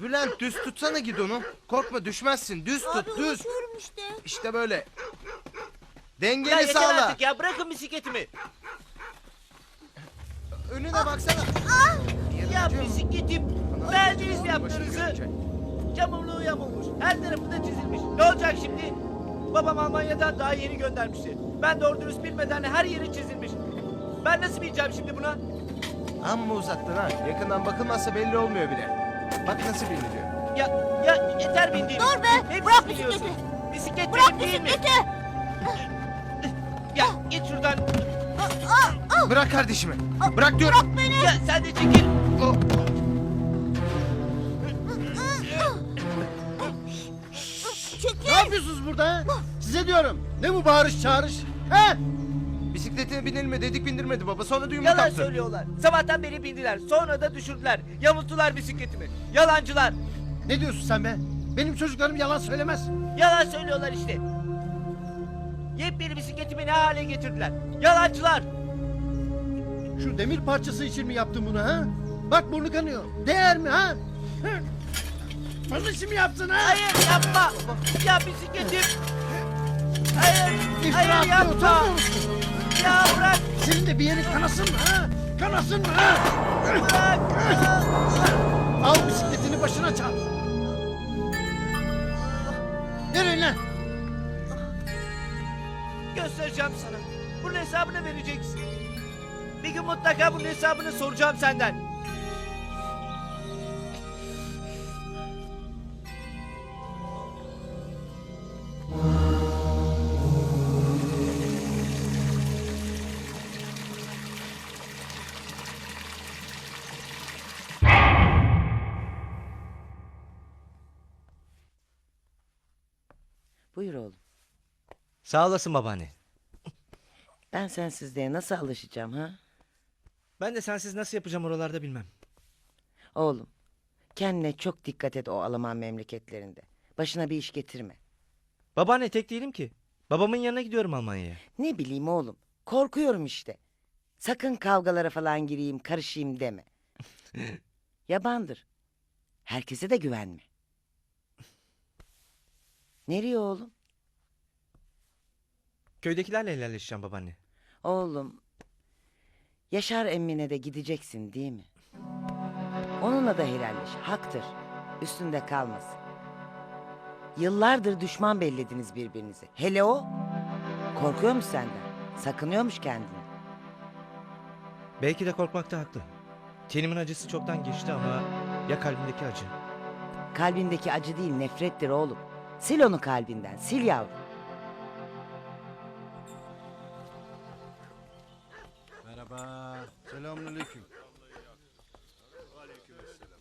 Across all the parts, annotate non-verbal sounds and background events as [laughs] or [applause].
Bülent düz tutsana gidonu. Korkma düşmezsin. Düz Abi tut düz. işte. İşte böyle. Ya Dengeni yeter sağla. artık ya bırakın bisikletimi. Önüne baksana. Ya Yarıcım. bisikletim. Bana Beğendiniz mi başını yaptığınızı? görecek. Yamulluğu yamulmuş. Her tarafı da çizilmiş. Ne olacak şimdi? Babam Almanya'dan daha yeni göndermişti. Ben doğru dürüst bilmeden her yeri çizilmiş. Ben nasıl bileceğim şimdi buna? Amma uzattın ha. Yakından bakılmazsa belli olmuyor bile. Bak nasıl biliniyor. Ya ya yeter bindiğim. Dur be, Hepsini bırak biliyorsun. bisikleti. Bisiklet Bırak benim değil mi? bisikleti. Ya git şuradan. Bırak kardeşimi. Bırak diyorum. Bırak beni. Ya sen de çekil. Oh. Çekil. Ne yapıyorsunuz burada ha? Size diyorum. Ne bu bağırış çağırış? He? Bisikletine binilme dedik bindirmedi baba. Sonra düğümü Yalan kaptı. söylüyorlar. Sabahtan beri bindiler. Sonra da düşürdüler. Yamulttular bisikletimi. Yalancılar. Ne diyorsun sen be? Benim çocuklarım yalan söylemez. Yalan söylüyorlar işte. Yepyeni bisikletimi ne hale getirdiler. Yalancılar. Şu demir parçası için mi yaptın bunu ha? Bak burnu kanıyor. Değer mi ha? Bunun için mi yaptın ha? Hayır yapma. Ya bisikletim. Hayır. İftira hayır yapma. utanmıyor musun? Ya bırak. Senin de bir yerin kanasın mı ha? Kanasın mı ha? Bırak. Al bisikletini başına çal. Nereye lan? Göstereceğim sana. Bunun hesabını vereceksin. Bir gün mutlaka bunun hesabını soracağım senden. Buyur oğlum. Sağ olasın babaanne. [laughs] Ben sensizliğe nasıl alışacağım ha? Ben de sensiz nasıl yapacağım oralarda bilmem. Oğlum, kendine çok dikkat et o Alman memleketlerinde. Başına bir iş getirme. Babaanne tek değilim ki. Babamın yanına gidiyorum Almanya'ya. Ne bileyim oğlum, korkuyorum işte. Sakın kavgalara falan gireyim, karışayım deme. [laughs] Yabandır. Herkese de güvenme. Nereye oğlum? Köydekilerle helalleşeceğim babaanne. Oğlum, Yaşar emmine de gideceksin değil mi? Onunla da helalleş, haktır. Üstünde kalmasın. Yıllardır düşman bellediniz birbirinizi. Hele o, korkuyormuş senden. Sakınıyormuş kendini. Belki de korkmakta haklı. Tenimin acısı çoktan geçti ama ya kalbimdeki acı? Kalbindeki acı değil, nefrettir oğlum. Sil onu kalbinden, sil yavrum. Merhaba. Selamünaleyküm.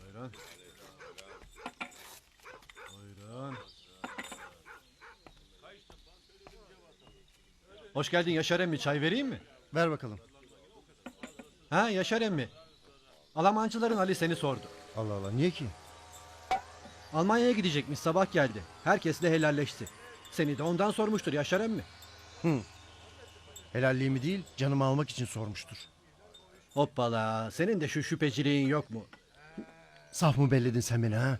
Buyurun. Buyurun. Hoş geldin Yaşar emmi. Çay vereyim mi? Ver bakalım. Ha Yaşar emmi. Almancıların Ali seni sordu. Allah Allah niye ki? Almanya'ya gidecekmiş sabah geldi. Herkesle helalleşti. Seni de ondan sormuştur Yaşar emmi. Helalliğimi değil canımı almak için sormuştur. Hoppala senin de şu şüpheciliğin yok mu? Saf mı belledin sen beni ha?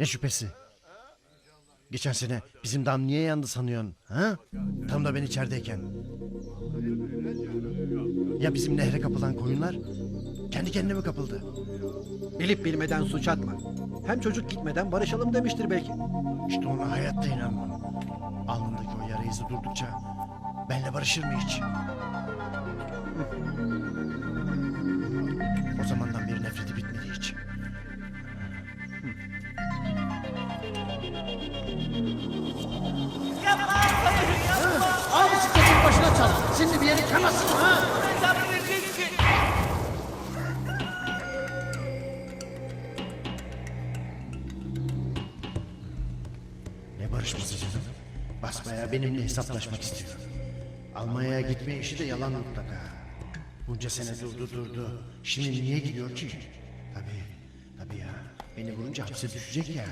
Ne şüphesi? Geçen sene bizim dam niye yandı sanıyorsun ha? Tam da ben içerideyken. Ya bizim nehre kapılan koyunlar? Kendi kendine mi kapıldı? Bilip bilmeden suç atma. Hem çocuk gitmeden barışalım demiştir belki. İşte ona hayatta inanmam. Alnındaki o yara izi durdukça benle barışır mı hiç? O zamandan beri nefreti bitmedi hiç. Yapma! Yapma! Al bisikletini başına çal. Şimdi bir yerin kanasın Benimle hesaplaşmak istiyor. Almanya'ya gitme işi de yalan mutlaka. Bunca sene durdu durdu. Şimdi niye gidiyor ki? Tabii, tabii ya. Beni vurunca hapse düşecek ya.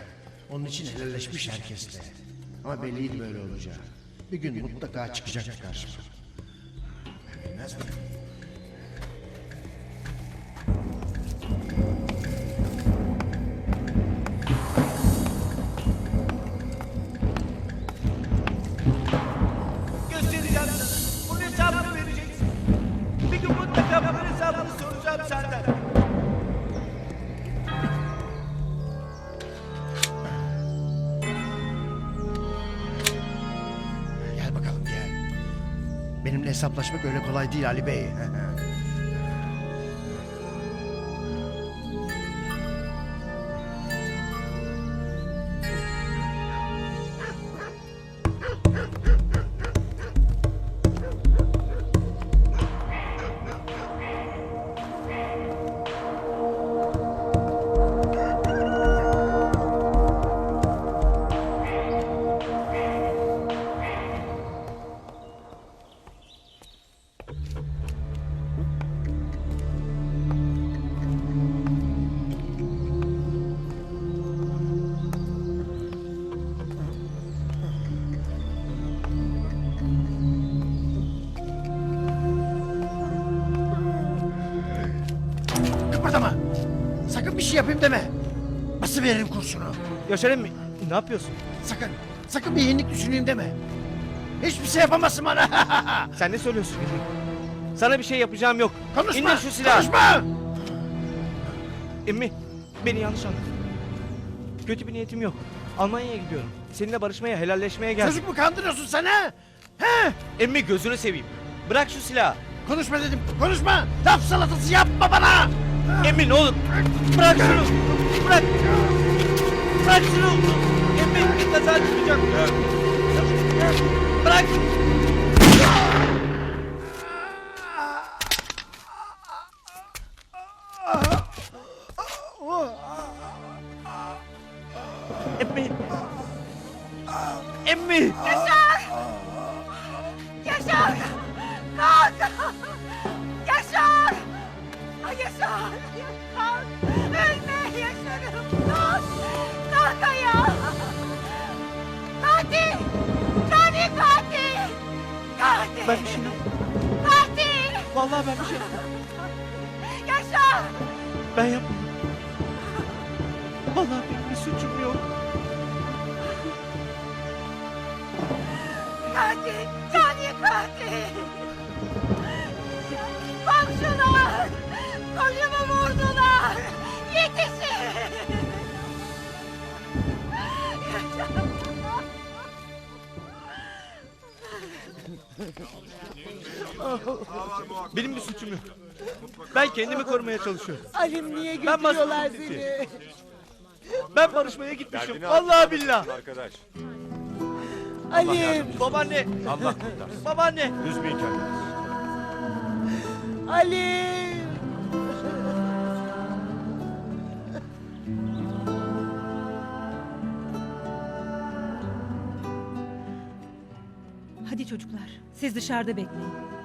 Onun için helalleşmiş herkesle. Ama belliydi böyle olacağı. Bir gün mutlaka çıkacak karşıma. Bilmez mi? Hesaplaşmak öyle kolay değil Ali Bey. [laughs] Şey yapayım deme. Bası veririm kursunu. Yaşar emmi ne yapıyorsun? Sakın. Sakın bir yenilik düşüneyim deme. Hiçbir şey yapamazsın bana. [laughs] Sen ne söylüyorsun? Sana bir şey yapacağım yok. konuşma. İndir şu silahı. Konuşma. Emmi beni yanlış anladın. Kötü bir niyetim yok. Almanya'ya gidiyorum. Seninle barışmaya, helalleşmeye geldim. Çocuk mu kandırıyorsun sen ha? He? Emmi gözünü seveyim. Bırak şu silahı. Konuşma dedim. Konuşma. Laf salatası yapma bana. Emmi ne olur. Bırak şunu. Bırak. Bırak şunu. Emmi bir kaza çıkacak. Bırak. Vallahi benim bir suçum yok. Katil! Cani katil! Komşular! Kocamı vurdular! Yetişin! Benim bir suçum yok. Ben kendimi korumaya çalışıyorum. Alim niye Ben götürüyorlar seni? Ben barışmaya gitmişim. Vallahi billah. Arkadaş. Alim, Babaanne. Allah kurtarsın. Babaanne. Üzmeyin kendinizi. Alim. Hadi çocuklar, siz dışarıda bekleyin.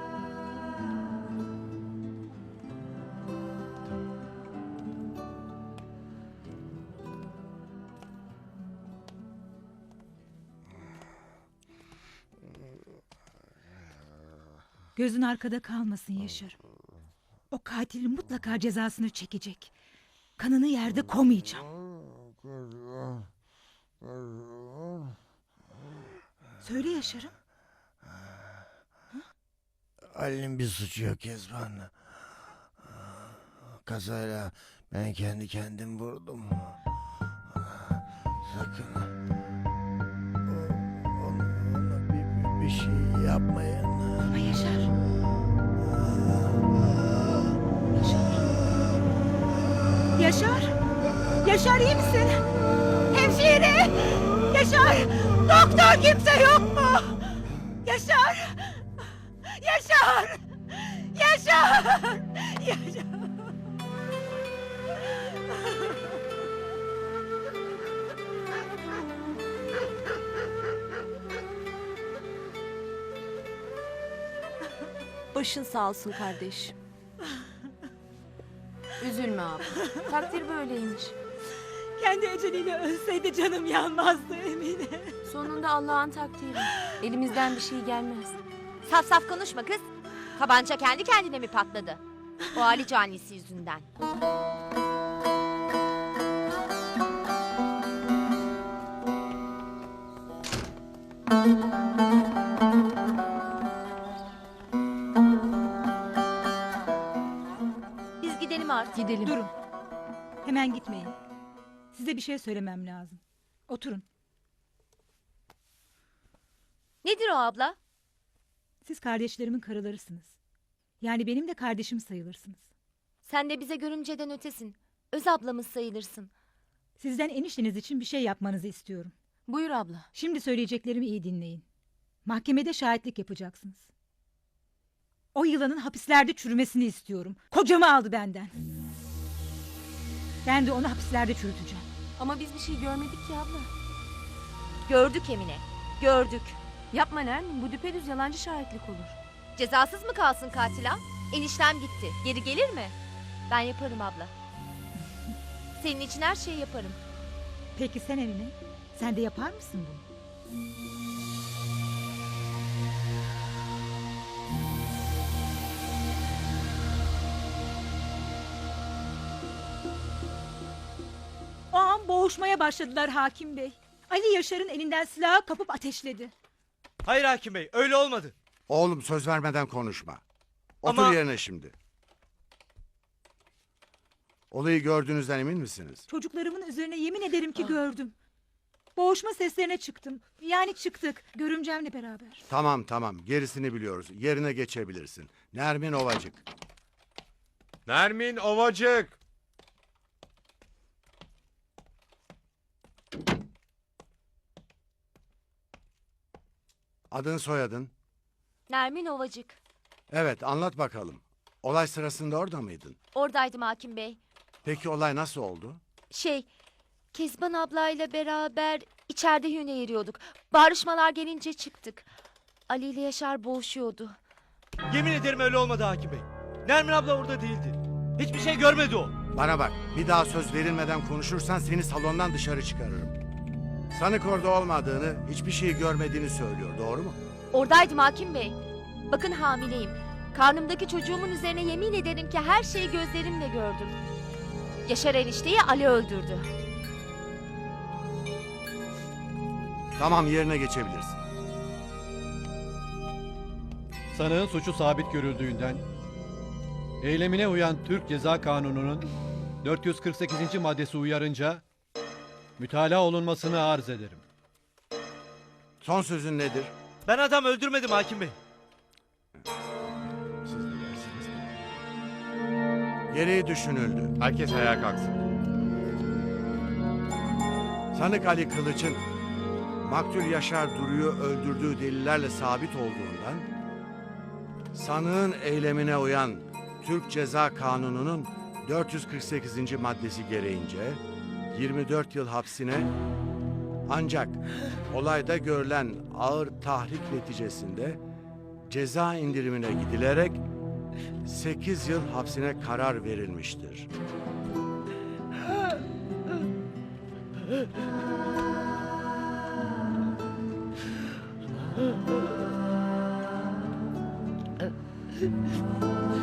Gözün arkada kalmasın Yaşar. O katilin mutlaka cezasını çekecek. Kanını yerde komayacağım. Söyle Yaşar'ım. Ali'nin bir suçu yok Kezban. Kazayla ben kendi kendim vurdum. Sakın. Ona, ona bir, bir, şey yapmayın. Ama Yaşar. Yaşar. Yaşar. İyi misin? Hemşire! Yaşar! Doktor kimse yok mu? Yaşar! Yaşar! Yaşar! Yaşar! Başın sağ olsun kardeş. Üzülme abi. Takdir böyleymiş. Kendi eceliyle ölseydi canım yanmazdı Emine. Sonunda Allah'ın takdiri. Elimizden bir şey gelmez. Saf saf konuşma kız. Tabanca kendi kendine mi patladı? O Ali canisi yüzünden. Gidelim. Durun. Hemen gitmeyin. Size bir şey söylemem lazım. Oturun. Nedir o abla? Siz kardeşlerimin karılarısınız. Yani benim de kardeşim sayılırsınız. Sen de bize görümceden ötesin. Öz ablamız sayılırsın. Sizden enişteniz için bir şey yapmanızı istiyorum. Buyur abla. Şimdi söyleyeceklerimi iyi dinleyin. Mahkemede şahitlik yapacaksınız. O yılanın hapislerde çürümesini istiyorum. Kocamı aldı benden. Ben de onu hapislerde çürüteceğim. Ama biz bir şey görmedik ki abla. Gördük Emine. Gördük. Yapma Nermin bu düpedüz yalancı şahitlik olur. Cezasız mı kalsın katil ha? Eniştem gitti. Geri gelir mi? Ben yaparım abla. Senin için her şeyi yaparım. Peki sen Emine? Sen de yapar mısın bunu? Boğuşmaya başladılar hakim bey. Ali Yaşar'ın elinden silahı kapıp ateşledi. Hayır hakim bey öyle olmadı. Oğlum söz vermeden konuşma. Otur Ama- yerine şimdi. Olayı gördüğünüzden emin misiniz? Çocuklarımın üzerine yemin ederim ki gördüm. Boğuşma seslerine çıktım. Yani çıktık. Görümcemle beraber. Tamam tamam gerisini biliyoruz. Yerine geçebilirsin. Nermin Ovacık. Nermin Ovacık. Adın soyadın. Nermin Ovacık. Evet anlat bakalım. Olay sırasında orada mıydın? Oradaydım hakim bey. Peki olay nasıl oldu? Şey, Kezban ablayla beraber içeride hüne yeriyorduk. Bağrışmalar gelince çıktık. Ali ile Yaşar boğuşuyordu. Yemin ederim öyle olmadı hakim bey. Nermin abla orada değildi. Hiçbir şey görmedi o. Bana bak bir daha söz verilmeden konuşursan seni salondan dışarı çıkarırım. Sanık orada olmadığını, hiçbir şey görmediğini söylüyor. Doğru mu? Oradaydım hakim bey. Bakın hamileyim. Karnımdaki çocuğumun üzerine yemin ederim ki her şeyi gözlerimle gördüm. Yaşar enişteyi Ali öldürdü. Tamam yerine geçebilirsin. Sanığın suçu sabit görüldüğünden eylemine uyan Türk Ceza Kanunu'nun 448. maddesi uyarınca mütalaa olunmasını arz ederim. Son sözün nedir? Ben adam öldürmedim hakim bey. Siz de dersiniz. Gereği düşünüldü. Herkes ayağa kalksın. Sanık Ali Kılıç'ın Maktul Yaşar Duru'yu öldürdüğü delillerle sabit olduğundan sanığın eylemine uyan Türk Ceza Kanunu'nun 448. maddesi gereğince 24 yıl hapsine ancak olayda görülen ağır tahrik neticesinde ceza indirimine gidilerek 8 yıl hapsine karar verilmiştir. [laughs]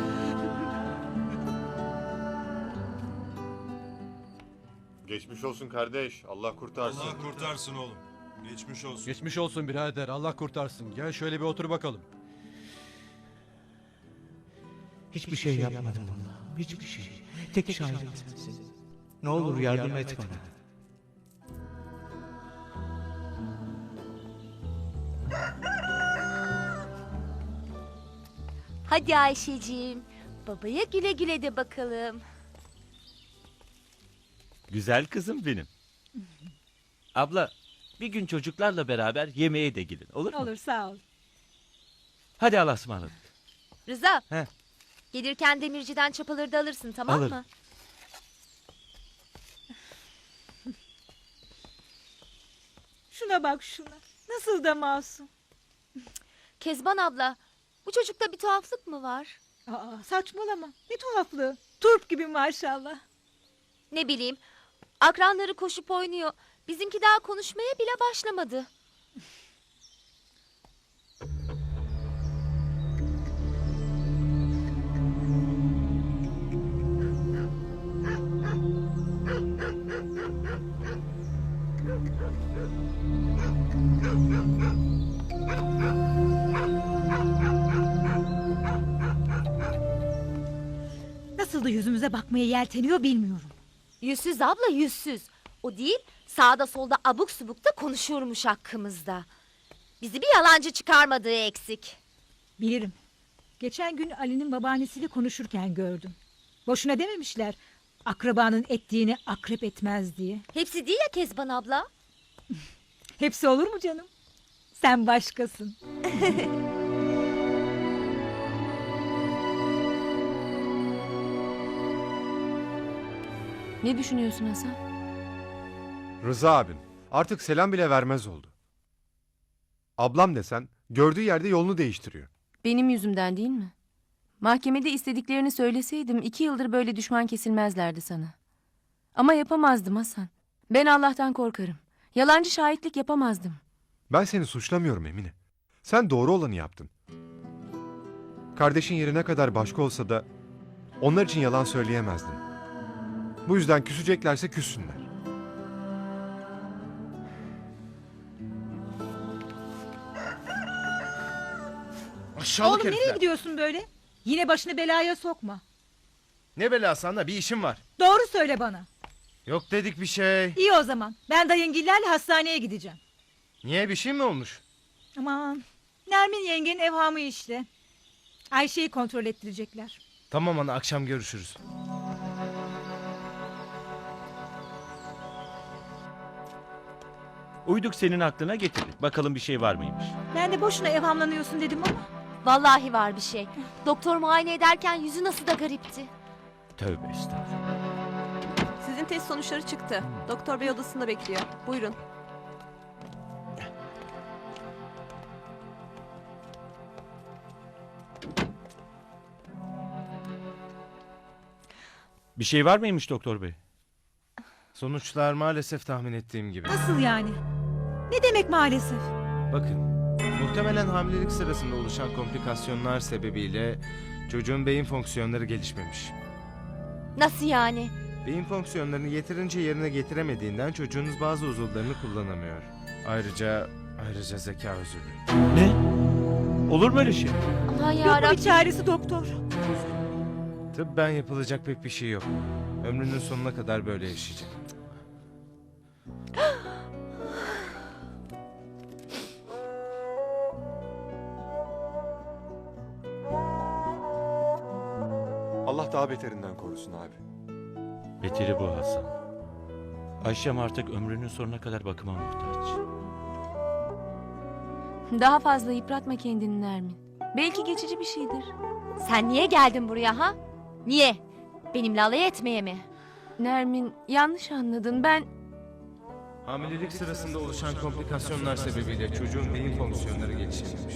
Geçmiş olsun kardeş. Allah kurtarsın. Allah kurtarsın oğlum. Geçmiş olsun. Geçmiş olsun birader Allah kurtarsın. Gel şöyle bir otur bakalım. Hiçbir şey yapmadım Allah'ım. Hiçbir şey. Tek şahidim sensin. Ne olur yardım et bana. Hadi Ayşeciğim. Babaya güle güle de bakalım. Güzel kızım benim. Abla bir gün çocuklarla beraber yemeğe de gidin olur mu? Olur sağ ol. Hadi Allah'a ısmarladık. Rıza. He. Gelirken demirciden çapaları da alırsın tamam Alırım. mı? [laughs] Şuna bak şuna. Nasıl da masum. Kezban abla, bu çocukta bir tuhaflık mı var? Aa, saçmalama. Ne tuhaflığı. Turp gibi maşallah. Ne bileyim, akranları koşup oynuyor. Bizimki daha konuşmaya bile başlamadı. Nasıl da yüzümüze bakmaya yelteniyor bilmiyorum. Yüzsüz abla yüzsüz. O değil, sağda solda abuk subuk da konuşuyormuş hakkımızda. Bizi bir yalancı çıkarmadığı eksik. Bilirim. Geçen gün Ali'nin babaannesiyle konuşurken gördüm. Boşuna dememişler. Akrabanın ettiğini akrep etmez diye. Hepsi değil ya Kezban abla. [laughs] Hepsi olur mu canım? Sen başkasın. [laughs] Ne düşünüyorsun Hasan? Rıza abim artık selam bile vermez oldu. Ablam desen gördüğü yerde yolunu değiştiriyor. Benim yüzümden değil mi? Mahkemede istediklerini söyleseydim iki yıldır böyle düşman kesilmezlerdi sana. Ama yapamazdım Hasan. Ben Allah'tan korkarım. Yalancı şahitlik yapamazdım. Ben seni suçlamıyorum Emine. Sen doğru olanı yaptın. Kardeşin yeri ne kadar başka olsa da onlar için yalan söyleyemezdin. Bu yüzden küseceklerse küssünler. Aşağılık Oğlum nereye herifler. gidiyorsun böyle? Yine başını belaya sokma. Ne belası anla bir işim var. Doğru söyle bana. Yok dedik bir şey. İyi o zaman. Ben dayıngillerle hastaneye gideceğim. Niye bir şey mi olmuş? Aman. Nermin yengenin evhamı işte. Ayşe'yi kontrol ettirecekler. Tamam ana akşam görüşürüz. Uyduk senin aklına getirdik. Bakalım bir şey var mıymış. Ben de boşuna evhamlanıyorsun dedim ama. Vallahi var bir şey. Doktor muayene ederken yüzü nasıl da garipti. Tövbe estağfurullah. Sizin test sonuçları çıktı. Doktor bey odasında bekliyor. Buyurun. Bir şey var mıymış doktor bey? Sonuçlar maalesef tahmin ettiğim gibi. Nasıl yani? Ne demek maalesef? Bakın, muhtemelen hamilelik sırasında oluşan komplikasyonlar sebebiyle çocuğun beyin fonksiyonları gelişmemiş. Nasıl yani? Beyin fonksiyonlarını yeterince yerine getiremediğinden çocuğunuz bazı uzuvlarını kullanamıyor. Ayrıca ayrıca zeka özürlü. Ne? Olur mu öyle şey? Aman Yok mu yarabbim. bir çaresi doktor? Tıbben yapılacak pek bir şey yok. Ömrünün sonuna kadar böyle yaşayacak. Allah daha beterinden korusun abi. Beteri bu Hasan. Ayşem artık ömrünün sonuna kadar bakıma muhtaç. Daha fazla yıpratma kendini Nermin. Belki geçici bir şeydir. Sen niye geldin buraya ha? Niye? Benimle alay etmeye mi? Nermin yanlış anladın. Ben Hamilelik sırasında oluşan komplikasyonlar sebebiyle çocuğun beyin fonksiyonları gelişememiş.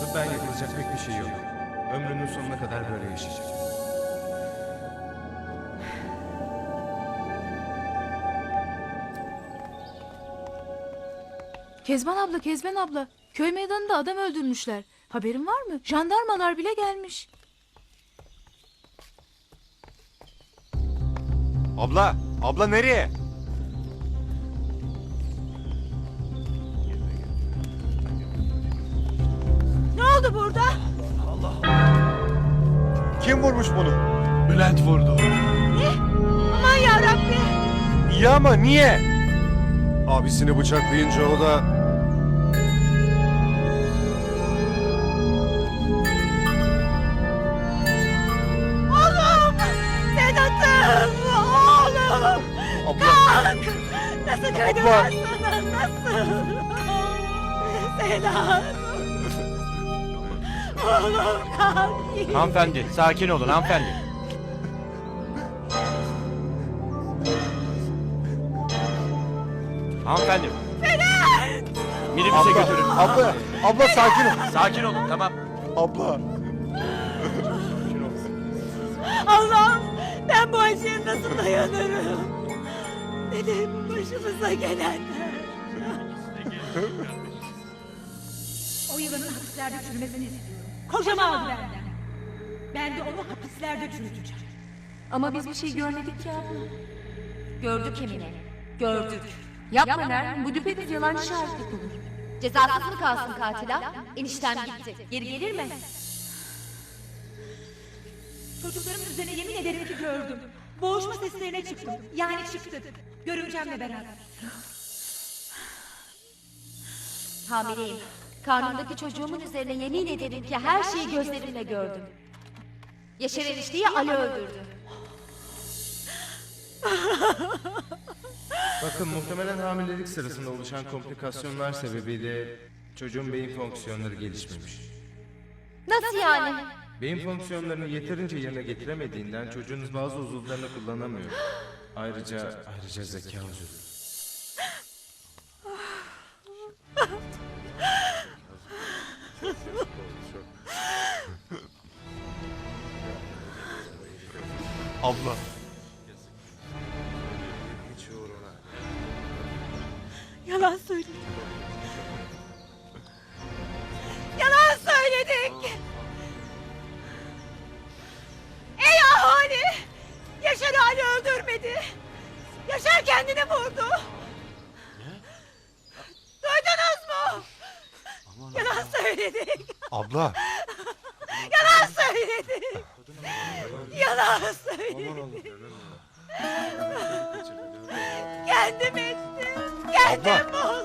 Tıbben yapılacak pek bir şey yok. Ömrünün sonuna kadar böyle yaşayacak. Kezban abla, Kezban abla. Köy meydanında adam öldürmüşler. Haberin var mı? Jandarmalar bile gelmiş. Abla, abla nereye? Ne oldu burada? Kim vurmuş bunu? Bülent vurdu. Aman yarabbi. İyi ama niye? Abisini bıçaklayınca o da... Oğlum! Sedat'ım! Oğlum! Kalk! Nasıl kaydım ben sana? Nasıl? Sedat! Oğlum kalk! Hanımefendi sakin olun hanımefendi. Hanımefendi. Minibüse götürün. Abla, abla sakin ol. Sakin olun tamam. Abla. Allah'ım ben bu acıya nasıl dayanırım? Bu başımıza gelenler? o yılanın hapislerde çürümesini istiyorum. Kocamı aldı benden. Ben de onu hapislerde çürüteceğim. Ama biz bir şey görmedik ki abla. Gördük Emine. Gördük. Yapma Nermin. Bu düpedüz yalancı şahitlik olur. Cezasız mı kalsın katil ha? Eniştem gitti. Geri gelir mi? Çocuklarımın üzerine yemin ederim ki gördüm. Boğuşma seslerine çıktım. Yani çıktık. Görümcemle beraber. Hamileyim. Karnımdaki çocuğumun üzerine yemin ederim ki her şeyi gözlerimle gördüm. Yaşar enişteyi Ali öldürdü. [laughs] Bakın muhtemelen hamilelik sırasında oluşan komplikasyonlar sebebiyle çocuğun beyin fonksiyonları gelişmemiş. Nasıl yani? Beyin fonksiyonlarını yeterince yerine getiremediğinden çocuğunuz bazı uzuvlarını kullanamıyor. Ayrıca ayrıca zeka uzvu. Abla. Söyledik. Yalan söyledik. Ey ahali! Yaşar Ali öldürmedi. Yaşar kendini vurdu. Duydunuz mu? Yalan söyledik. Abla. Yalan söyledik. Yalan söyledik. Kendim ettim. Kendim buldum.